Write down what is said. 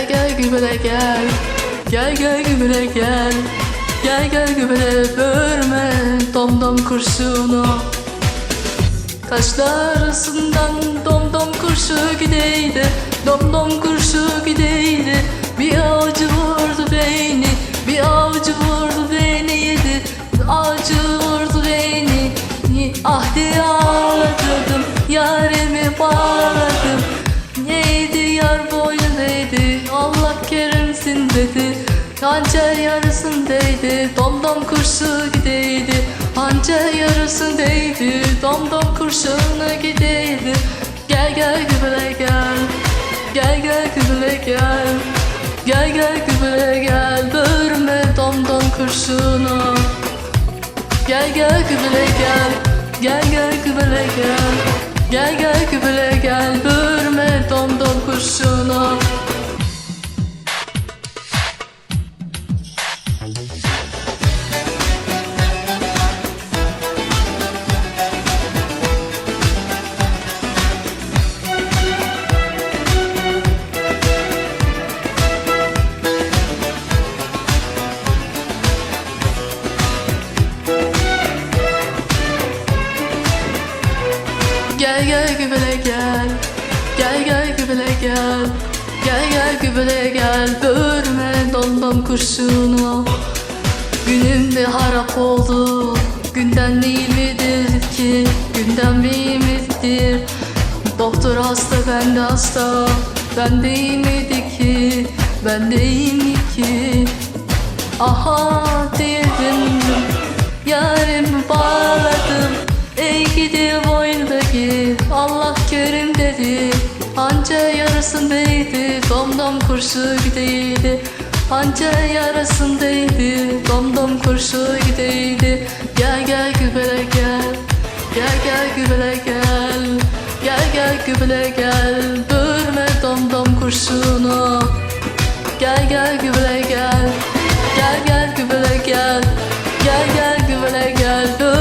gel Gel gel. Gübele gel Gel. Gel gübele börme Dom dom kurşunu. Kaşlar arasından dom dom kurşu gideydi. Dom dom kurşu gideydi. Bir avcı vurdu beni Bir avcı vurdu beni yedi. Avcı vurdu beni Ah Hançer yarısındaydı Dom dom kurşu gideydi. Hançer yarısındaydı Dom dom kurşuna gideydi. Gel gel gübele gel Gel gel gübele gel. Gel gel gübele gel Börme dom dom kurşuna Gel gel gübele gel Gel gel gübele gel. Gel gel gübele gel Börme Gel gel gübele gel. Gel gel gübele gel. Gel gel gübele gel. Börme dom dom kurşunu. Günümde harap oldu. Günden değil midir ki? Günden değil midir? Doktor hasta ben de hasta. Ben değil miydi ki? Ben değil mi ki? Aha dedim. Yarimi bağladım yarasın yarasındaydı Domdom kurşu gideydi. Panca yarasındaydı Domdom kurşu gideydi. Gel gel gübele gel Gel gel gübele gel. Gel gel gübele gel Bölme domdom kurşunu. Gel gel gübele gel Gel gel gübele gel. Gel gel gübele gel Bölme